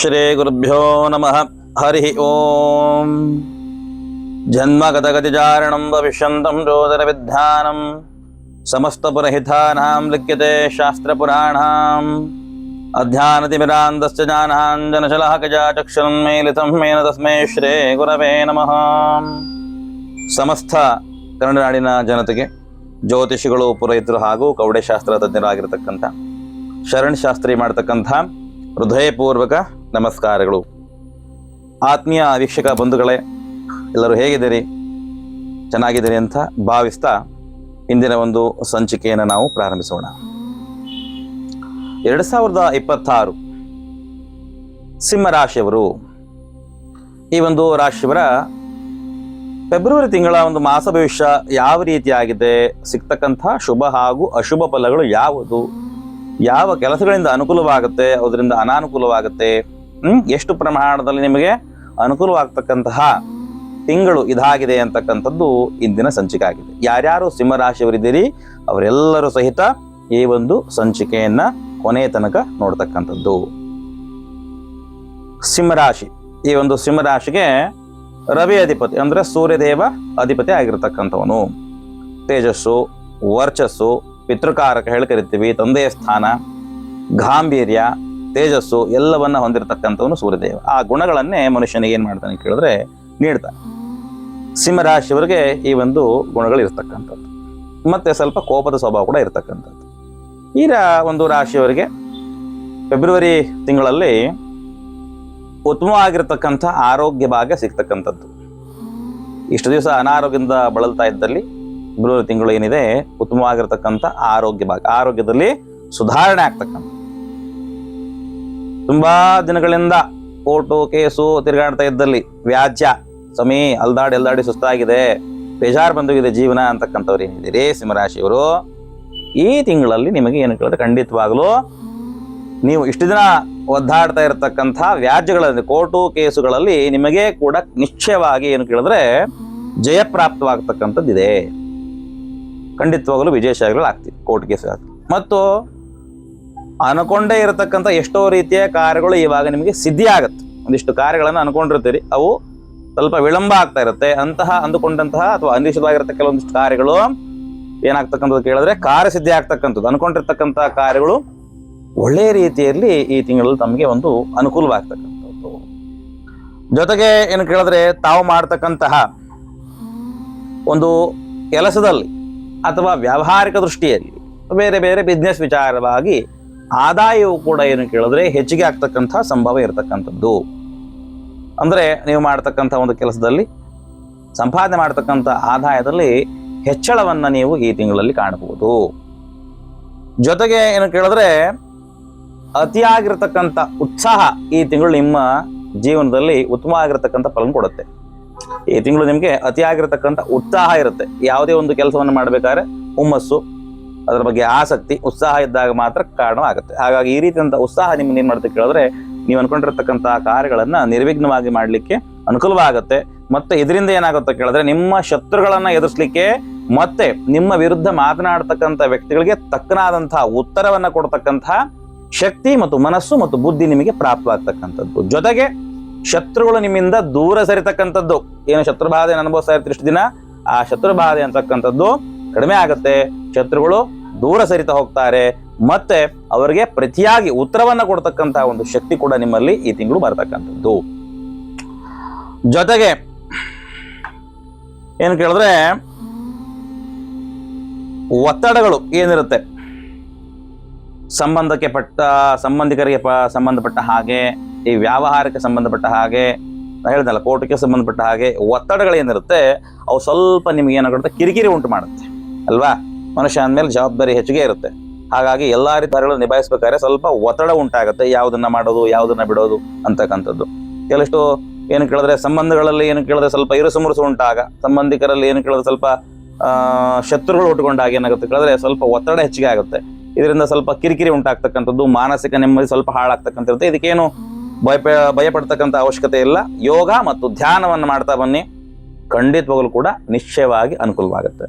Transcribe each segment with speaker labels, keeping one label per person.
Speaker 1: श्रीगुरुभ्यो नमः हरिः ॐ जन्मगतगतिचारणं भविष्यन्तं ज्योतिरविद्यानं समस्तपुरहितानां लिख्यते शास्त्रपुराणाम् अध्यानतिमिरान्दस्य जानाञ्जनशलः गजाचक्षुन्मीलितं मेन तस्मै ಶ್ರೀಗುರವೇ ನಮಃ ಸಮಸ್ತ ಕನ್ನಡ ಜನತೆಗೆ ಜ್ಯೋತಿಷಿಗಳು ಪುರೋಹಿತರು ಹಾಗೂ ಕೌಡೆಶಾಸ್ತ್ರ ತಜ್ಞರಾಗಿರ್ತಕ್ಕಂಥ ಶರಣ್ ಶಾಸ್ತ್ರಿ ಮಾಡ್ತಕ್ಕಂಥ ಹೃದಯಪೂರ್ವಕ ನಮಸ್ಕಾರಗಳು. ಆತ್ಮೀಯ ವೀಕ್ಷಕ ಬಂಧುಗಳೇ, ಎಲ್ಲರೂ ಹೇಗಿದ್ದೀರಿ? ಚೆನ್ನಾಗಿದ್ದೀರಿ ಅಂತ ಭಾವಿಸ್ತಾ ಇಂದಿನ ಒಂದು ಸಂಚಿಕೆಯನ್ನು ನಾವು ಪ್ರಾರಂಭಿಸೋಣ. ಎರಡು ಸಾವಿರದ ಇಪ್ಪತ್ತಾರು ಸಿಂಹರಾಶಿಯವರು, ಈ ಒಂದು ರಾಶಿಯವರ ಫೆಬ್ರವರಿ ತಿಂಗಳ ಒಂದು ಮಾಸ ಭವಿಷ್ಯ ಯಾವ ರೀತಿಯಾಗಿದೆ, ಸಿಗ್ತಕ್ಕಂಥ ಶುಭ ಹಾಗೂ ಅಶುಭ ಫಲಗಳು ಯಾವುದು, ಯಾವ ಕೆಲಸಗಳಿಂದ ಅನುಕೂಲವಾಗುತ್ತೆ, ಅದರಿಂದ ಅನಾನುಕೂಲವಾಗುತ್ತೆ ಎಷ್ಟು ಪ್ರಮಾಣದಲ್ಲಿ ನಿಮಗೆ ಅನುಕೂಲವಾಗ್ತಕ್ಕಂತಹ ತಿಂಗಳು ಇದಾಗಿದೆ ಅಂತಕ್ಕಂಥದ್ದು ಇಂದಿನ ಸಂಚಿಕೆ ಆಗಿದೆ ಯಾರ್ಯಾರು ಸಿಂಹರಾಶಿಯವರಿದ್ದೀರಿ, ಅವರೆಲ್ಲರೂ ಸಹಿತ ಈ ಒಂದು ಸಂಚಿಕೆಯನ್ನ ಕೊನೆಯ ತನಕ ನೋಡ್ತಕ್ಕಂಥದ್ದು. ಸಿಂಹರಾಶಿ. ಈ ಒಂದು ಸಿಂಹರಾಶಿಗೆ ರವಿ ಅಧಿಪತಿ ಅಂದ್ರೆ ಸೂರ್ಯದೇವ ಅಧಿಪತಿ ಆಗಿರ್ತಕ್ಕಂಥವನು. ತೇಜಸ್ಸು, ವರ್ಚಸ್ಸು, ಪಿತೃಕಾರಕ ಹೇಳಿ ಕರಿತೀವಿ ತಂದೆಯ ಸ್ಥಾನ, ಗಾಂಭೀರ್ಯ ತೇಜಸ್ಸು ಎಲ್ಲವನ್ನ ಹೊಂದಿರತಕ್ಕಂಥವನು ಸೂರ್ಯದೇವ. ಆ ಗುಣಗಳನ್ನೇ ಮನುಷ್ಯನಿಗೆ ಏನ್ ಮಾಡ್ತಾನೆ ಕೇಳಿದ್ರೆ ನೀಡ್ತಾನೆ. ಸಿಂಹರಾಶಿಯವರಿಗೆ ಈ ಒಂದು ಗುಣಗಳು ಇರ್ತಕ್ಕಂಥದ್ದು. ಮತ್ತೆ ಸ್ವಲ್ಪ ಕೋಪದ ಸ್ವಭಾವ ಕೂಡ ಇರತಕ್ಕಂಥದ್ದು. ಈ ಒಂದು ರಾಶಿಯವರಿಗೆ ಫೆಬ್ರವರಿ ತಿಂಗಳಲ್ಲಿ ಉತ್ತಮವಾಗಿರ್ತಕ್ಕಂಥ ಆರೋಗ್ಯ ಭಾಗ್ಯ ಸಿಗ್ತಕ್ಕಂಥದ್ದು. ಇಷ್ಟು ದಿವಸ ಅನಾರೋಗ್ಯದಿಂದ ಬಳಲ್ತಾ ಇದ್ದಲ್ಲಿ ಫೆಬ್ರವರಿ ತಿಂಗಳು ಏನಿದೆ, ಉತ್ತಮವಾಗಿರ್ತಕ್ಕಂಥ ಆರೋಗ್ಯ ಭಾಗ ಆರೋಗ್ಯದಲ್ಲಿ ಸುಧಾರಣೆ ಆಗ್ತಕ್ಕಂಥ ತುಂಬಾ ದಿನಗಳಿಂದ ಕೋರ್ಟು, ಕೇಸು ತಿರುಗಾಡ್ತಾ ಇದ್ದಲ್ಲಿ ವ್ಯಾಜ್ಯ, ಸಮಿ, ಅಲ್ದಾಡಿ ಅಲ್ದಾಡಿ ಸುಸ್ತಾಗಿದೆ, ಬೇಜಾರು ಬಂದೋಗಿದೆ ಜೀವನ ಅಂತಕ್ಕಂಥವ್ರು ಏನಿದ್ದೀರಿ ಸಿಂಹರಾಶಿಯವರು. ಈ ತಿಂಗಳಲ್ಲಿ ನಿಮಗೆ ಏನು ಕೇಳಿದ್ರೆ ಖಂಡಿತವಾಗಲೂ ನೀವು ಇಷ್ಟು ದಿನ ಒದ್ದಾಡ್ತಾ ಇರತಕ್ಕಂಥ ವ್ಯಾಜ್ಯಗಳಲ್ಲಿ, ಕೋರ್ಟು, ಕೇಸುಗಳಲ್ಲಿ ನಿಮಗೆ ಕೂಡ ನಿಶ್ಚಯವಾಗಿ ಏನು ಕೇಳಿದ್ರೆ ಜಯಪ್ರಾಪ್ತವಾಗ್ತಕ್ಕಂಥದ್ದಿದೆ. ಖಂಡಿತವಾಗಲೂ ವಿಜಯಶಾಲಿಗಳು ಆಗ್ತೀವಿ ಕೋರ್ಟ್, ಕೇಸ್ ಮತ್ತು ಅನ್ಕೊಂಡೇ ಇರತಕ್ಕಂಥ ಎಷ್ಟೋ ರೀತಿಯ ಕಾರ್ಯಗಳು ಇವಾಗ ನಿಮಗೆ ಸಿದ್ಧಿ ಆಗುತ್ತೆ. ಒಂದಿಷ್ಟು ಕಾರ್ಯಗಳನ್ನು ಅನ್ಕೊಂಡಿರ್ತೀರಿ, ಅವು ಸ್ವಲ್ಪ ವಿಳಂಬ ಆಗ್ತಾ ಇರುತ್ತೆ. ಅಂತಹ ಅಂದುಕೊಂಡಂತಹ ಅಥವಾ ಅನಿಶ್ಚಿತವಾಗಿರತಕ್ಕ ಕೆಲವೊಂದಿಷ್ಟು ಕಾರ್ಯಗಳು ಏನಾಗ್ತಕ್ಕಂಥದ್ದು ಕೇಳಿದ್ರೆ ಕಾರ್ಯಸಿದ್ಧಿ ಆಗ್ತಕ್ಕಂಥದ್ದು. ಅನ್ಕೊಂಡಿರ್ತಕ್ಕಂಥ ಕಾರ್ಯಗಳು ಒಳ್ಳೆಯ ರೀತಿಯಲ್ಲಿ ಈ ತಿಂಗಳಲ್ಲಿ ತಮಗೆ ಒಂದು ಅನುಕೂಲವಾಗ್ತಕ್ಕಂಥದ್ದು. ಜೊತೆಗೆ ಏನು ಕೇಳಿದ್ರೆ ತಾವು ಮಾಡ್ತಕ್ಕಂತಹ ಒಂದು ಕೆಲಸದಲ್ಲಿ ಅಥವಾ ವ್ಯಾವಹಾರಿಕ ದೃಷ್ಟಿಯಲ್ಲಿ ಬೇರೆ ಬೇರೆ ಬಿಸ್ನೆಸ್ ವಿಚಾರವಾಗಿ ಆದಾಯವು ಕೂಡ ಏನು ಕೇಳಿದ್ರೆ ಹೆಚ್ಚಿಗೆ ಆಗ್ತಕ್ಕಂಥ ಸಂಭವ ಇರತಕ್ಕಂಥದ್ದು. ಅಂದ್ರೆ ನೀವು ಮಾಡ್ತಕ್ಕಂಥ ಒಂದು ಕೆಲಸದಲ್ಲಿ, ಸಂಪಾದನೆ ಮಾಡ್ತಕ್ಕಂಥ ಆದಾಯದಲ್ಲಿ ಹೆಚ್ಚಳವನ್ನು ನೀವು ಈ ತಿಂಗಳಲ್ಲಿ ಕಾಣಬಹುದು. ಜೊತೆಗೆ ಏನು ಕೇಳಿದ್ರೆ, ಅತಿಯಾಗಿರ್ತಕ್ಕಂಥ ಉತ್ಸಾಹ ಈ ತಿಂಗಳು ನಿಮ್ಮ ಜೀವನದಲ್ಲಿ ಉತ್ತಮ ಆಗಿರತಕ್ಕಂಥ ಫಲ ಕೊಡುತ್ತೆ. ಈ ತಿಂಗಳು ನಿಮಗೆ ಅತಿಯಾಗಿರ್ತಕ್ಕಂಥ ಉತ್ಸಾಹ ಇರುತ್ತೆ. ಯಾವುದೇ ಒಂದು ಕೆಲಸವನ್ನು ಮಾಡಬೇಕಾದ್ರೆ, ಹುಮ್ಮಸ್ಸು ಅದರ ಬಗ್ಗೆ ಆಸಕ್ತಿ, ಉತ್ಸಾಹ ಇದ್ದಾಗ ಮಾತ್ರ ಕಾರಣ ಆಗುತ್ತೆ ಹಾಗಾಗಿ ಈ ರೀತಿಯಂತ ಉತ್ಸಾಹ ನಿಮ್ಗೆ ಏನ್ ಮಾಡುತ್ತೆ ಕೇಳಿದ್ರೆ, ನೀವು ಅನ್ಕೊಂಡಿರ್ತಕ್ಕಂತಹ ಕಾರ್ಯಗಳನ್ನ ನಿರ್ವಿಘ್ನವಾಗಿ ಮಾಡಲಿಕ್ಕೆ ಅನುಕೂಲವಾಗುತ್ತೆ. ಮತ್ತೆ ಇದರಿಂದ ಏನಾಗುತ್ತೆ ಕೇಳಿದ್ರೆ, ನಿಮ್ಮ ಶತ್ರುಗಳನ್ನ ಎದುರಿಸಲಿಕ್ಕೆ ಮತ್ತೆ ನಿಮ್ಮ ವಿರುದ್ಧ ಮಾತನಾಡ್ತಕ್ಕಂಥ ವ್ಯಕ್ತಿಗಳಿಗೆ ತಕ್ಕನಾದಂತಹ ಉತ್ತರವನ್ನ ಕೊಡ್ತಕ್ಕಂತಹ ಶಕ್ತಿ ಮತ್ತು ಮನಸ್ಸು ಮತ್ತು ಬುದ್ಧಿ ನಿಮಗೆ ಪ್ರಾಪ್ತವಾಗ್ತಕ್ಕಂಥದ್ದು. ಜೊತೆಗೆ ಶತ್ರುಗಳು ನಿಮ್ಮಿಂದ ದೂರ ಸರಿತಕ್ಕಂಥದ್ದು. ಏನು ಶತ್ರುಬಾಧೆಯನ್ನು ಅನುಭವಿಸ್ತಾ ಇರ್ತೀರಿ ಇಷ್ಟು ದಿನ? ಆ ಶತ್ರುಬಾಧೆ ಅಂತಕ್ಕಂಥದ್ದು ಕಡಿಮೆ ಆಗುತ್ತೆ. ಶತ್ರುಗಳು ದೂರ ಸರಿತಾ ಹೋಗ್ತಾರೆ. ಮತ್ತೆ ಅವರಿಗೆ ಪ್ರತಿಯಾಗಿ ಉತ್ತರವನ್ನ ಕೊಡ್ತಕ್ಕಂತಹ ಒಂದು ಶಕ್ತಿ ಕೂಡ ನಿಮ್ಮಲ್ಲಿ ಈ ತಿಂಗಳು ಬರ್ತಕ್ಕಂಥದ್ದು. ಜೊತೆಗೆ ಏನು ಕೇಳಿದ್ರೆ ಒತ್ತಡಗಳು ಏನಿರುತ್ತೆ? ಸಂಬಂಧಕ್ಕೆ ಪಟ್ಟ, ಸಂಬಂಧಿಕರಿಗೆ ಪ, ಸಂಬಂಧಪಟ್ಟ ಹಾಗೆ, ಈ ವ್ಯಾವಹಾರಕ್ಕೆ ಸಂಬಂಧಪಟ್ಟ ಹಾಗೆ ನಾನು ಹೇಳ್ದಲ್ಲ ಕೋರ್ಟ್ಗೆ ಸಂಬಂಧಪಟ್ಟ ಹಾಗೆ ಒತ್ತಡಗಳೇನಿರುತ್ತೆ ಅವು ಸ್ವಲ್ಪ ನಿಮ್ಗೆ ಏನಾಗುತ್ತೆ, ಕಿರಿಕಿರಿ ಉಂಟು ಮಾಡುತ್ತೆ. ಅಲ್ವಾ? ಮನುಷ್ಯ ಅಂದಮೇಲೆ ಜವಾಬ್ದಾರಿ ಹೆಚ್ಚಿಗೆ ಇರುತ್ತೆ. ಹಾಗಾಗಿ ಎಲ್ಲ ರೀತಿಗಳು ನಿಭಾಯಿಸ್ಬೇಕಾದ್ರೆ ಸ್ವಲ್ಪ ಒತ್ತಡ ಉಂಟಾಗುತ್ತೆ. ಯಾವುದನ್ನ ಮಾಡೋದು, ಯಾವುದನ್ನ ಬಿಡೋದು ಅಂತಕ್ಕಂಥದ್ದು. ಕೆಲಷ್ಟು ಏನು ಕೇಳಿದ್ರೆ ಸಂಬಂಧಗಳಲ್ಲಿ ಏನು ಕೇಳಿದ್ರೆ ಸ್ವಲ್ಪ ಇರುಸುಮುರುಸು ಉಂಟಾಗ, ಸಂಬಂಧಿಕರಲ್ಲಿ ಏನು ಕೇಳಿದ್ರೆ ಸ್ವಲ್ಪ ಶತ್ರುಗಳು ಉಟ್ಕೊಂಡಾಗ ಏನಾಗುತ್ತೆ ಕೇಳಿದ್ರೆ ಸ್ವಲ್ಪ ಒತ್ತಡ ಹೆಚ್ಚಿಗೆ ಆಗುತ್ತೆ. ಇದರಿಂದ ಸ್ವಲ್ಪ ಕಿರಿಕಿರಿ ಉಂಟಾಗ್ತಕ್ಕಂಥದ್ದು, ಮಾನಸಿಕ ನೆಮ್ಮದಿ ಸ್ವಲ್ಪ ಹಾಳಾಗ್ತಕ್ಕಂಥದ್ದು. ಇದಕ್ಕೇನು ಭಯ ಭಯಪಡ್ತಕ್ಕಂಥ ಅವಶ್ಯಕತೆ ಇಲ್ಲ. ಯೋಗ ಮತ್ತು ಧ್ಯಾನವನ್ನು ಮಾಡ್ತಾ ಬನ್ನಿ. ಖಂಡಿತವಾಗಲೂ ಕೂಡ ನಿಶ್ಚಯವಾಗಿ ಅನುಕೂಲವಾಗುತ್ತೆ.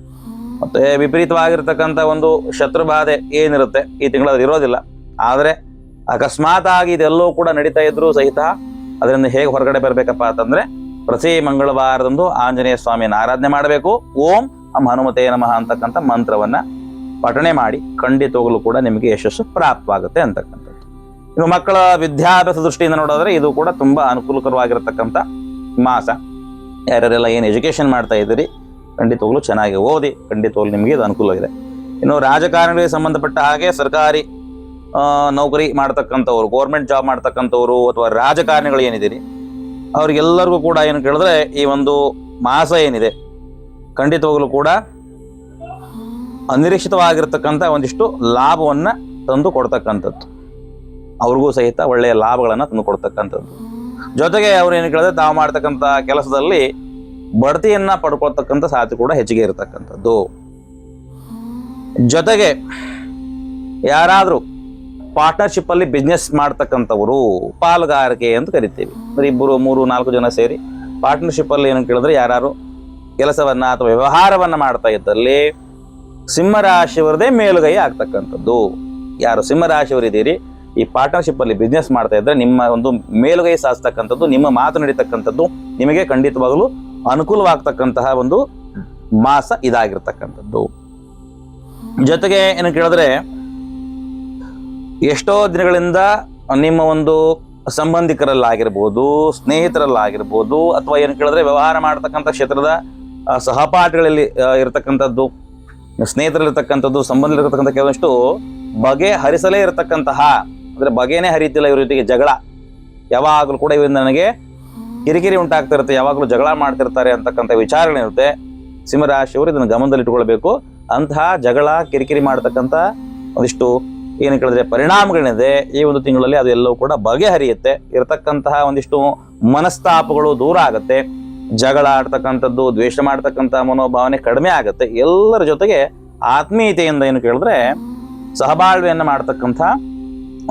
Speaker 1: ಮತ್ತೆ ವಿಪರೀತವಾಗಿರ್ತಕ್ಕಂಥ ಒಂದು ಶತ್ರುಬಾಧೆ ಏನಿರುತ್ತೆ ಈ ತಿಂಗಳಲ್ಲಿ ಇರೋದಿಲ್ಲ. ಆದರೆ ಅಕಸ್ಮಾತ್ ಆಗಿ ಇದೆಲ್ಲವೂ ಕೂಡ ನಡೀತಾ ಇದ್ರು ಸಹಿತ ಅದರಿಂದ ಹೇಗೆ ಹೊರಗಡೆ ಬರಬೇಕಪ್ಪ ಅಂತಂದ್ರೆ ಪ್ರತಿ ಮಂಗಳವಾರದಂದು ಆಂಜನೇಯ ಸ್ವಾಮಿಯನ್ನು ಆರಾಧನೆ ಮಾಡಬೇಕು. ಓಂ ಅಮ್ ಹನುಮತೇ ನಮಃ ಅಂತಕ್ಕಂಥ ಮಂತ್ರವನ್ನ ಪಠಣೆ ಮಾಡಿ ಖಂಡಿತವಾಗಲೂ ಕೂಡ ನಿಮಗೆ ಯಶಸ್ಸು ಪ್ರಾಪ್ತವಾಗುತ್ತೆ ಅಂತಕ್ಕಂಥದ್ದು. ಇನ್ನು ಮಕ್ಕಳ ವಿದ್ಯಾಭ್ಯಾಸ ದೃಷ್ಟಿಯಿಂದ ನೋಡೋದ್ರೆ ಇದು ಕೂಡ ತುಂಬಾ ಅನುಕೂಲಕರವಾಗಿರತಕ್ಕಂಥ ಮಾಸ. ಯಾರ್ಯಾರೆಲ್ಲ ಏನು ಎಜುಕೇಶನ್ ಮಾಡ್ತಾ ಇದ್ದೀರಿ ಖಂಡಿತವಾಗ್ಲೂ ಚೆನ್ನಾಗಿ ಓದಿ ಖಂಡಿತವಾಗ್ಲೂ ನಿಮಗೆ ಇದು ಅನುಕೂಲ ಇದೆ ಇನ್ನು ರಾಜಕಾರಣಿಗಳಿಗೆ ಸಂಬಂಧಪಟ್ಟ ಹಾಗೆ ಸರ್ಕಾರಿ ನೌಕರಿ ಮಾಡ್ತಕ್ಕಂಥವ್ರು ಗೌರ್ಮೆಂಟ್ ಜಾಬ್ ಮಾಡ್ತಕ್ಕಂಥವ್ರು ಅಥವಾ ರಾಜಕಾರಣಿಗಳು ಏನಿದ್ದೀರಿ, ಅವ್ರಿಗೆಲ್ಲರಿಗೂ ಕೂಡ ಏನು ಕೇಳಿದ್ರೆ ಈ ಒಂದು ಮಾಸ ಏನಿದೆ ಖಂಡಿತವಾಗ್ಲೂ ಕೂಡ ಅನಿರೀಕ್ಷಿತವಾಗಿರ್ತಕ್ಕಂಥ ಒಂದಿಷ್ಟು ಲಾಭವನ್ನ ತಂದು ಕೊಡ್ತಕ್ಕಂಥದ್ದು. ಅವ್ರಿಗೂ ಸಹಿತ ಒಳ್ಳೆಯ ಲಾಭಗಳನ್ನು ತಂದು ಕೊಡ್ತಕ್ಕಂಥದ್ದು. ಜೊತೆಗೆ ಅವ್ರು ಏನು ಕೇಳಿದ್ರೆ ತಾವು ಮಾಡ್ತಕ್ಕಂಥ ಕೆಲಸದಲ್ಲಿ ಬಡ್ತಿಯನ್ನ ಪಡ್ಕೊಳ್ತಕ್ಕಂಥ ಸಾಧ್ಯತೆ ಕೂಡ ಹೆಚ್ಚಿಗೆ ಇರತಕ್ಕಂಥದ್ದು. ಜೊತೆಗೆ ಯಾರಾದರೂ ಪಾರ್ಟ್ನರ್ಶಿಪ್ ಅಲ್ಲಿ ಬಿಸ್ನೆಸ್ ಮಾಡ್ತಕ್ಕಂಥವರು ಪಾಲುಗಾರಿಕೆ ಅಂತ ಕರಿತೀವಿ. ಅಂದ್ರೆ ಇಬ್ಬರು ಮೂರು ನಾಲ್ಕು ಜನ ಸೇರಿ ಪಾರ್ಟ್ನರ್ಶಿಪ್ ಅಲ್ಲಿ ಏನು ಕೇಳಿದ್ರೆ ಯಾರು ಕೆಲಸವನ್ನ ಅಥವಾ ವ್ಯವಹಾರವನ್ನ ಮಾಡ್ತಾ ಇದ್ದಲ್ಲಿ ಸಿಂಹರಾಶಿಯವರದೇ ಮೇಲುಗೈ ಆಗ್ತಕ್ಕಂಥದ್ದು. ಯಾರು ಸಿಂಹರಾಶಿಯವರಿದ್ದೀರಿ ಈ ಪಾರ್ಟ್ನರ್ಶಿಪ್ ಅಲ್ಲಿ ಬಿಸ್ನೆಸ್ ಮಾಡ್ತಾ ಇದ್ರೆ ನಿಮ್ಮ ಒಂದು ಮೇಲುಗೈ ಸಾಧಿಸ್ತಕ್ಕಂಥದ್ದು, ನಿಮ್ಮ ಮಾತು ನಡೀತಕ್ಕಂಥದ್ದು ನಿಮಗೆ ಖಂಡಿತವಾಗಲೂ ಅನುಕೂಲವಾಗ್ತಕ್ಕಂತಹ ಒಂದು ಮಾಸ ಇದಾಗಿರ್ತಕ್ಕಂಥದ್ದು. ಜೊತೆಗೆ ಏನು ಕೇಳಿದ್ರೆ, ಎಷ್ಟೋ ದಿನಗಳಿಂದ ನಿಮ್ಮ ಒಂದು ಸಂಬಂಧಿಕರಲ್ಲಾಗಿರ್ಬೋದು, ಸ್ನೇಹಿತರಲ್ಲಾಗಿರ್ಬೋದು, ಅಥವಾ ಏನು ಕೇಳಿದ್ರೆ ವ್ಯವಹಾರ ಮಾಡ್ತಕ್ಕಂಥ ಕ್ಷೇತ್ರದ ಸಹಪಾಠಗಳಲ್ಲಿ ಇರತಕ್ಕಂಥದ್ದು, ಸ್ನೇಹಿತರಲ್ಲಿರ್ತಕ್ಕಂಥದ್ದು ಸಂಬಂಧದಲ್ಲಿರ್ತಕ್ಕಂಥ ಕೆಲವಷ್ಟು ಬಗೆ ಹರಿಸಲೇ ಇರತಕ್ಕಂತಹ, ಅಂದರೆ ಬಗೆನೇ ಹರಿತಿಲ್ಲ ಇವರ ಜೊತೆಗೆ ಜಗಳ. ಯಾವಾಗಲೂ ಕೂಡ ಇವರಿಂದ ನನಗೆ ಕಿರಿಕಿರಿ ಉಂಟಾಗ್ತಿರುತ್ತೆ, ಯಾವಾಗಲೂ ಜಗಳ ಮಾಡ್ತಿರ್ತಾರೆ ಅಂತಕ್ಕಂಥ ವಿಚಾರಗಳಿರುತ್ತೆ ಸಿಂಹರಾಶಿಯವರು ಇದನ್ನು ಗಮನದಲ್ಲಿಟ್ಟುಕೊಳ್ಬೇಕು. ಅಂತಹ ಜಗಳ, ಕಿರಿಕಿರಿ ಮಾಡ್ತಕ್ಕಂಥ ಒಂದಿಷ್ಟು ಏನು ಕೇಳಿದ್ರೆ ಪರಿಣಾಮಗಳೇನಿದೆ ಈ ಒಂದು ತಿಂಗಳಲ್ಲಿ, ಅದು ಎಲ್ಲವೂ ಕೂಡ ಬಗೆಹರಿಯುತ್ತೆ. ಇರತಕ್ಕಂತಹ ಒಂದಿಷ್ಟು ಮನಸ್ತಾಪಗಳು ದೂರ ಆಗುತ್ತೆ. ಜಗಳ ಆಡ್ತಕ್ಕಂಥದ್ದು, ದ್ವೇಷ ಮಾಡ್ತಕ್ಕಂಥ ಮನೋಭಾವನೆ ಕಡಿಮೆ ಆಗುತ್ತೆ. ಎಲ್ಲರ ಜೊತೆಗೆ ಆತ್ಮೀಯತೆಯಿಂದ ಏನು ಕೇಳಿದ್ರೆ ಸಹಬಾಳ್ವೆಯನ್ನು ಮಾಡ್ತಕ್ಕಂಥ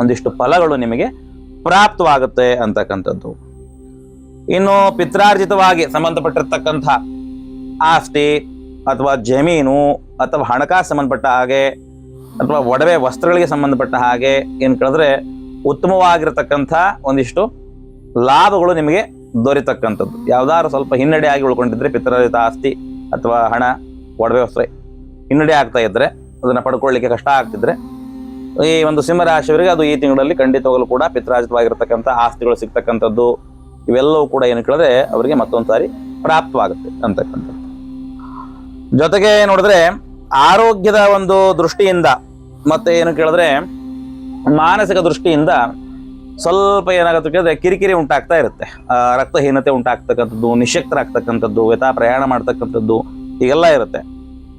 Speaker 1: ಒಂದಿಷ್ಟು ಫಲಗಳು ನಿಮಗೆ ಪ್ರಾಪ್ತವಾಗುತ್ತೆ ಅಂತಕ್ಕಂಥದ್ದು. ಇನ್ನು ಪಿತ್ರಾರ್ಜಿತವಾಗಿ ಸಂಬಂಧಪಟ್ಟಿರ್ತಕ್ಕಂಥ ಆಸ್ತಿ ಅಥವಾ ಜಮೀನು ಅಥವಾ ಹಣಕಾಸು ಸಂಬಂಧಪಟ್ಟ ಹಾಗೆ ಅಥವಾ ಒಡವೆ ವಸ್ತ್ರಗಳಿಗೆ ಸಂಬಂಧಪಟ್ಟ ಹಾಗೆ ಏನು ಕೇಳಿದ್ರೆ ಉತ್ತಮವಾಗಿರತಕ್ಕಂಥ ಒಂದಿಷ್ಟು ಲಾಭಗಳು ನಿಮಗೆ ದೊರೆತಕ್ಕಂಥದ್ದು. ಯಾವ್ದಾದ್ರು ಸ್ವಲ್ಪ ಹಿನ್ನಡೆ ಆಗಿ ಉಳ್ಕೊಂಡಿದ್ರೆ ಪಿತ್ರಾರ್ಜಿತ ಆಸ್ತಿ ಅಥವಾ ಹಣ, ಒಡವೆ ವಸ್ತ್ರ ಹಿನ್ನಡೆ ಆಗ್ತಾ ಇದ್ರೆ ಅದನ್ನು ಪಡ್ಕೊಳ್ಳಿಕ್ಕೆ ಕಷ್ಟ ಆಗ್ತಿದ್ರೆ ಈ ಒಂದು ಸಿಂಹರಾಶಿಯವರಿಗೆ ಅದು ಈ ತಿಂಗಳಲ್ಲಿ ಖಂಡಿತವಾಗಲೂ ಕೂಡ ಪಿತ್ರಾರ್ಜಿತವಾಗಿರ್ತಕ್ಕಂಥ ಆಸ್ತಿಗಳು ಸಿಗ್ತಕ್ಕಂಥದ್ದು. ಇವೆಲ್ಲವೂ ಕೂಡ ಏನು ಕೇಳಿದ್ರೆ ಅವರಿಗೆ ಮತ್ತೊಂದು ಸಾರಿ ಪ್ರಾಪ್ತವಾಗುತ್ತೆ ಅಂತಕ್ಕಂಥದ್ದು. ಜೊತೆಗೆ ನೋಡಿದ್ರೆ ಆರೋಗ್ಯದ ಒಂದು ದೃಷ್ಟಿಯಿಂದ ಮತ್ತೆ ಏನು ಕೇಳಿದ್ರೆ ಮಾನಸಿಕ ದೃಷ್ಟಿಯಿಂದ ಸ್ವಲ್ಪ ಏನಾಗುತ್ತೆ ಕೇಳಿದ್ರೆ ಕಿರಿಕಿರಿ ಉಂಟಾಗ್ತಾ ಇರುತ್ತೆ. ರಕ್ತಹೀನತೆ ಉಂಟಾಗ್ತಕ್ಕಂಥದ್ದು, ನಿಶಕ್ತರಾಗ್ತಕ್ಕಂಥದ್ದು, ವ್ಯಥಾ ಪ್ರಯಾಣ ಮಾಡ್ತಕ್ಕಂಥದ್ದು ಈಗೆಲ್ಲ ಇರುತ್ತೆ.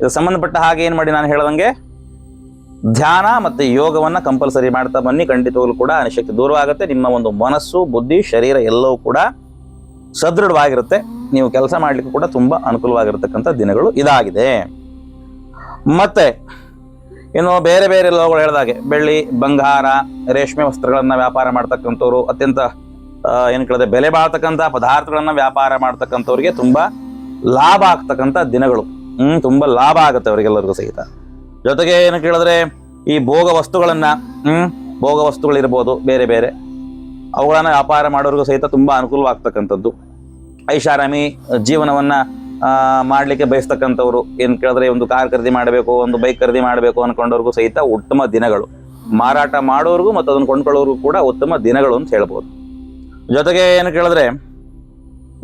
Speaker 1: ಇದು ಸಂಬಂಧಪಟ್ಟ ಹಾಗೆ ಏನು ಮಾಡಿ ನಾನು ಹೇಳ್ದಂಗೆ ಧ್ಯಾನ ಮತ್ತು ಯೋಗವನ್ನು ಕಂಪಲ್ಸರಿ ಮಾಡ್ತಾ ಬನ್ನಿ. ಖಂಡಿತವಾಗಲೂ ಕೂಡ ಅನಿಶಕ್ತಿ ದೂರವಾಗುತ್ತೆ. ನಿಮ್ಮ ಒಂದು ಮನಸ್ಸು, ಬುದ್ಧಿ, ಶರೀರ ಎಲ್ಲವೂ ಕೂಡ ಸದೃಢವಾಗಿರುತ್ತೆ. ನೀವು ಕೆಲಸ ಮಾಡಲಿಕ್ಕೆ ಕೂಡ ತುಂಬ ಅನುಕೂಲವಾಗಿರತಕ್ಕಂಥ ದಿನಗಳು ಇದಾಗಿದೆ. ಮತ್ತೆ ಇನ್ನು ಬೇರೆ ಬೇರೆ ಲೋಗಳು ಹೇಳಿದಾಗೆ. ಬೆಳ್ಳಿ, ಬಂಗಾರ, ರೇಷ್ಮೆ ವಸ್ತ್ರಗಳನ್ನು ವ್ಯಾಪಾರ ಮಾಡ್ತಕ್ಕಂಥವ್ರು, ಅತ್ಯಂತ ಏನು ಕೇಳಿದೆ, ಬೆಲೆ ಬಾಳ್ತಕ್ಕಂಥ ಪದಾರ್ಥಗಳನ್ನು ವ್ಯಾಪಾರ ಮಾಡ್ತಕ್ಕಂಥವ್ರಿಗೆ ತುಂಬ ಲಾಭ ಆಗ್ತಕ್ಕಂಥ ದಿನಗಳು. ಹ್ಞೂ ತುಂಬ ಲಾಭ ಆಗುತ್ತೆ ಅವರಿಗೆಲ್ಲರಿಗೂ ಸಹಿತ. ಜೊತೆಗೆ ಏನು ಕೇಳಿದ್ರೆ ಈ ಭೋಗ ವಸ್ತುಗಳನ್ನ, ಹ್ಮ್, ಭೋಗ ವಸ್ತುಗಳಿರ್ಬೋದು, ಬೇರೆ ಬೇರೆ, ಅವುಗಳನ್ನ ವ್ಯಾಪಾರ ಮಾಡೋರಿಗೂ ಸಹಿತ ತುಂಬಾ ಅನುಕೂಲವಾಗ್ತಕ್ಕಂಥದ್ದು. ಐಷಾರಾಮಿ ಜೀವನವನ್ನ ಮಾಡಲಿಕ್ಕೆ ಬಯಸ್ತಕ್ಕಂಥವ್ರು, ಏನು ಕೇಳಿದ್ರೆ ಒಂದು ಕಾರ್ ಖರೀದಿ ಮಾಡಬೇಕು, ಒಂದು ಬೈಕ್ ಖರೀದಿ ಮಾಡಬೇಕು ಅನ್ಕೊಂಡವ್ರಿಗೂ ಸಹಿತ ಉತ್ತಮ ದಿನಗಳು. ಮಾರಾಟ ಮಾಡೋರ್ಗೂ ಮತ್ತು ಅದನ್ನು ಕೊಂಡ್ಕೊಳ್ಳೋರ್ಗೂ ಕೂಡ ಉತ್ತಮ ದಿನಗಳು ಅಂತ ಹೇಳ್ಬೋದು. ಜೊತೆಗೆ ಏನು ಕೇಳಿದ್ರೆ,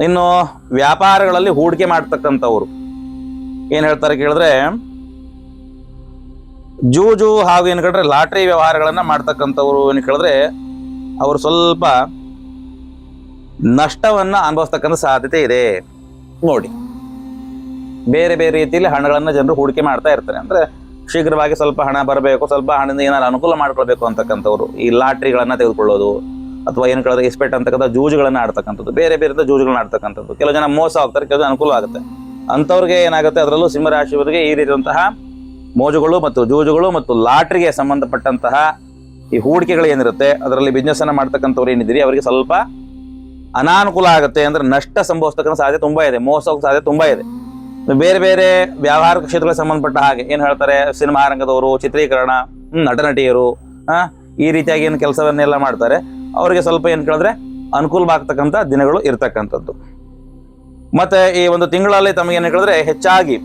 Speaker 1: ಇನ್ನು ವ್ಯಾಪಾರಗಳಲ್ಲಿ ಹೂಡಿಕೆ ಮಾಡ್ತಕ್ಕಂಥವ್ರು. ಏನು ಹೇಳ್ತಾರೆ ಕೇಳಿದ್ರೆ ಜೂಜು ಹಾಗೂ ಏನು ಕೇಳಿದ್ರೆ ಲಾಟ್ರಿ ವ್ಯವಹಾರಗಳನ್ನು ಮಾಡ್ತಕ್ಕಂಥವ್ರು ಏನು ಕೇಳಿದ್ರೆ ಅವರು ಸ್ವಲ್ಪ ನಷ್ಟವನ್ನು ಅನುಭವಿಸ್ತಕ್ಕಂಥ ಸಾಧ್ಯತೆ ಇದೆ. ನೋಡಿ, ಬೇರೆ ಬೇರೆ ರೀತಿಯಲ್ಲಿ ಹಣಗಳನ್ನು ಜನರು ಹೂಡಿಕೆ ಮಾಡ್ತಾ ಇರ್ತಾರೆ. ಅಂದ್ರೆ ಶೀಘ್ರವಾಗಿ ಸ್ವಲ್ಪ ಹಣ ಬರಬೇಕು, ಸ್ವಲ್ಪ ಹಣದಿಂದ ಏನಾದ್ರು ಅನುಕೂಲ ಮಾಡ್ಕೊಳ್ಬೇಕು ಅಂತಕ್ಕಂಥವ್ರು. ಈ ಲಾಟ್ರಿಗಳನ್ನು ತೆಗೆದುಕೊಳ್ಳೋದು, ಅಥವಾ ಏನು ಕೇಳಿದ್ರೆ ಇಸ್ಪೆಟ್ ಅಂತಕ್ಕಂಥ ಜೂಜುಗಳನ್ನು ಆಡ್ತಕ್ಕಂಥದ್ದು, ಬೇರೆ ಬೇರೆ ಜೂಜುಗಳನ್ನ ಆಡ್ತಕ್ಕಂಥದ್ದು. ಕೆಲವು ಜನ ಮೋಸ ಹೋಗ್ತಾರೆ ಕೆಲವು ಜನ ಅನುಕೂಲ ಆಗುತ್ತೆ. ಅಂಥವ್ರಿಗೆ ಏನಾಗುತ್ತೆ, ಅದರಲ್ಲೂ ಸಿಂಹರಾಶಿಯವರಿಗೆ ಈ ರೀತಿಯಾದಂತಹ ಮೋಜುಗಳು ಮತ್ತು ಜೂಜುಗಳು ಮತ್ತು ಲಾಟ್ರಿಗೆ ಸಂಬಂಧಪಟ್ಟಂತಹ ಈ ಹೂಡಿಕೆಗಳು ಏನಿರುತ್ತೆ, ಅದರಲ್ಲಿ ಬಿಸ್ನೆಸ್ ಅನ್ನ ಮಾಡ್ತಕ್ಕಂಥವ್ರು ಏನಿದ್ದೀರಿ, ಅವರಿಗೆ ಸ್ವಲ್ಪ ಅನಾನುಕೂಲ ಆಗುತ್ತೆ ಅಂದ್ರೆ ನಷ್ಟ ಸಂಭವಿಸ್ತಕ್ಕಂಥ ಸಾಧ್ಯತೆ ತುಂಬಾ ಇದೆ ಮೋಸ ಸಾಧ್ಯತೆ ತುಂಬಾ ಇದೆ. ಬೇರೆ ಬೇರೆ ವ್ಯಾವಹಾರಿಕ ಕ್ಷೇತ್ರಗಳಿಗೆ ಸಂಬಂಧಪಟ್ಟ ಹಾಗೆ, ಏನು ಹೇಳ್ತಾರೆ, ಸಿನಿಮಾ ರಂಗದವರು, ಚಿತ್ರೀಕರಣ ನಟ ನಟಿಯರು ಈ ರೀತಿಯಾಗಿ ಏನು ಕೆಲಸವನ್ನೆಲ್ಲ ಮಾಡ್ತಾರೆ, ಅವರಿಗೆ ಸ್ವಲ್ಪ ಏನು ಕೇಳಿದ್ರೆ ಅನುಕೂಲವಾಗ್ತಕ್ಕಂಥ ದಿನಗಳು ಇರ್ತಕ್ಕಂಥದ್ದು. ಮತ್ತೆ ಈ ಒಂದು ತಿಂಗಳಲ್ಲಿ ತಮಗೇನು ಕೇಳಿದ್ರೆ, ಹೆಚ್ಚಾಗಿ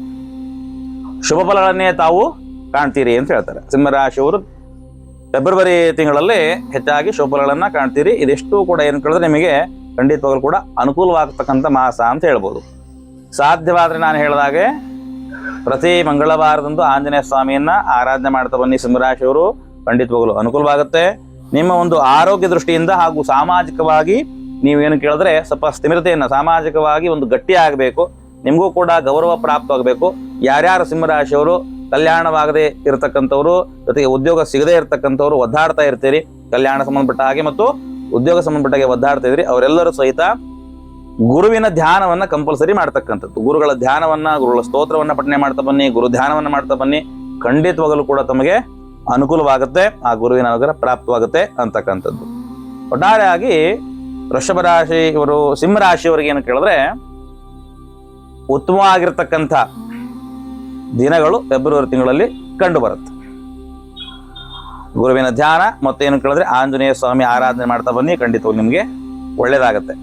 Speaker 1: ಶುಭ ಫಲಗಳನ್ನೇ ತಾವು ಕಾಣ್ತೀರಿ ಅಂತ ಹೇಳ್ತಾರೆ. ಸಿಂಹರಾಶಿಯವರು ಫೆಬ್ರವರಿ ತಿಂಗಳಲ್ಲಿ ಹೆಚ್ಚಾಗಿ ಶುಭ ಫಲಗಳನ್ನು ಕಾಣ್ತೀರಿ. ಇದೆಷ್ಟು ಕೂಡ ಏನು ಕೇಳಿದ್ರೆ ನಿಮಗೆ ಖಂಡಿತವಾಗಲು ಕೂಡ ಅನುಕೂಲವಾಗತಕ್ಕಂಥ ಮಾಸ ಅಂತ ಹೇಳ್ಬೋದು. ಸಾಧ್ಯವಾದರೆ ನಾನು ಹೇಳಿದಾಗೆ ಪ್ರತಿ ಮಂಗಳವಾರದಂದು ಆಂಜನೇಯ ಸ್ವಾಮಿಯನ್ನ ಆರಾಧನೆ ಮಾಡ್ತಾ ಬನ್ನಿ ಸಿಂಹರಾಶಿಯವರು ಖಂಡಿತವಾಗಲು ಅನುಕೂಲವಾಗುತ್ತೆ. ನಿಮ್ಮ ಒಂದು ಆರೋಗ್ಯ ದೃಷ್ಟಿಯಿಂದ ಹಾಗೂ ಸಾಮಾಜಿಕವಾಗಿ ನೀವೇನು ಕೇಳಿದ್ರೆ ಸ್ವಲ್ಪ ಸ್ಥಿರತೆಯನ್ನು, ಸಾಮಾಜಿಕವಾಗಿ ಒಂದು ಗಟ್ಟಿ ಆಗಬೇಕು. ನಿಮಗೂ ಕೂಡ ಗೌರವ ಪ್ರಾಪ್ತವಾಗಬೇಕು. ಯಾರ್ಯಾರು ಸಿಂಹರಾಶಿಯವರು ಕಲ್ಯಾಣವಾಗದೇ ಇರತಕ್ಕಂಥವ್ರು, ಜೊತೆಗೆ ಉದ್ಯೋಗ ಸಿಗದೇ ಇರತಕ್ಕಂಥವ್ರು ಒದ್ದಾಡ್ತಾ ಇರ್ತೀರಿ, ಕಲ್ಯಾಣ ಸಂಬಂಧಪಟ್ಟ ಹಾಗೆ ಮತ್ತು ಉದ್ಯೋಗ ಸಂಬಂಧಪಟ್ಟ ಹಾಗೆ ಒದ್ದಾಡ್ತಾ ಇದ್ರಿ, ಅವರೆಲ್ಲರೂ ಸಹಿತ ಗುರುವಿನ ಧ್ಯಾನವನ್ನ ಕಂಪಲ್ಸರಿ ಮಾಡ್ತಕ್ಕಂಥದ್ದು. ಗುರುಗಳ ಧ್ಯಾನವನ್ನ, ಗುರುಗಳ ಸ್ತೋತ್ರವನ್ನ ಪಠನೆ ಮಾಡ್ತಾ ಬನ್ನಿ, ಗುರು ಧ್ಯಾನವನ್ನ ಮಾಡ್ತಾ ಬನ್ನಿ. ಖಂಡಿತವಾಗಲೂ ಕೂಡ ತಮಗೆ ಅನುಕೂಲವಾಗುತ್ತೆ, ಆ ಗುರುವಿನ ಅನುಗ್ರಹ ಪ್ರಾಪ್ತವಾಗುತ್ತೆ ಅಂತಕ್ಕಂಥದ್ದು. ಒಟ್ಟಾರೆಯಾಗಿ ವೃಷಭ ರಾಶಿ ಇವರು ಸಿಂಹರಾಶಿಯವರಿಗೆ ಏನು ಕೇಳಿದ್ರೆ ಉತ್ತಮವಾಗಿರ್ತಕ್ಕಂಥ ದಿನಗಳು ಫೆಬ್ರವರಿ ತಿಂಗಳಲ್ಲಿ ಕಂಡು ಬರುತ್ತೆ ಗುರುವಿನ ಧ್ಯಾನ ಮತ್ತೇನು ಕೇಳಿದ್ರೆ ಆಂಜನೇಯ ಸ್ವಾಮಿ ಆರಾಧನೆ ಮಾಡ್ತಾ ಬನ್ನಿ ಖಂಡಿತವಾಗಿ ನಿಮಗೆ ಒಳ್ಳೇದಾಗತ್ತೆ.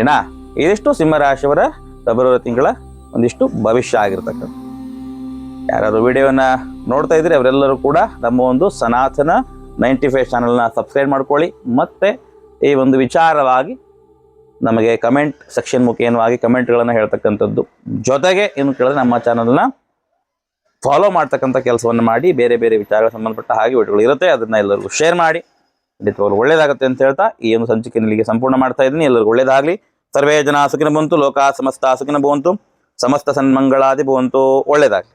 Speaker 1: ಏನಾ ಇದಿಷ್ಟು ಸಿಂಹರಾಶಿಯವರ ಫೆಬ್ರವರಿ ತಿಂಗಳ ಒಂದಿಷ್ಟು ಭವಿಷ್ಯ ಆಗಿರ್ತಕ್ಕಂಥ. ಯಾರು ವಿಡಿಯೋನ ನೋಡ್ತಾ ಇದ್ರೆ ಅವರೆಲ್ಲರೂ ಕೂಡ ನಮ್ಮ ಒಂದು ಸನಾತನ ನೈಂಟಿ ಫೈವ್ ಚಾನಲ್ನ ಸಬ್ಸ್ಕ್ರೈಬ್ ಮಾಡ್ಕೊಳ್ಳಿ. ಮತ್ತೆ ಈ ಒಂದು ವಿಚಾರವಾಗಿ ನಮಗೆ ಕಮೆಂಟ್ ಸೆಕ್ಷನ್ ಮುಖೇನವಾಗಿ ಕಮೆಂಟ್ಗಳನ್ನು ಹೇಳ್ತಕ್ಕಂಥದ್ದು. ಜೊತೆಗೆ ಏನು ಕೇಳಿದ್ರೆ ನಮ್ಮ ಚಾನಲ್ನ ಫಾಲೋ ಮಾಡ್ತಕ್ಕಂಥ ಕೆಲಸವನ್ನು ಮಾಡಿ, ಬೇರೆ ಬೇರೆ ವಿಚಾರಗಳ ಸಂಬಂಧಪಟ್ಟ ಹಾಗೆ ವಿಡಿಯೋಗಳು ಇರುತ್ತೆ, ಅದನ್ನ ಎಲ್ಲರಿಗೂ ಶೇರ್ ಮಾಡಿ. ಖಂಡಿತವಾಗ್ಲೂ ಒಳ್ಳೇದಾಗುತ್ತೆ ಅಂತ ಹೇಳ್ತಾ, ಈ ಒಂದು ಸಂಚಿಕೆ ಸಂಪೂರ್ಣ ಮಾಡ್ತಾ ಇದ್ದೀನಿ. ಎಲ್ಲರಿಗೂ ಒಳ್ಳೇದಾಗಲಿ. ಸರ್ವೇ ಜನ ಸುಖಿನ ಬಂತು ಲೋಕ ಸಮಸ್ತ ಸುಖಿನ ಬಂತು ಸಮಸ್ತ ಸನ್ಮಂಗಳಾದಿ ಬಂತು ಒಳ್ಳೇದಾಗಲಿ.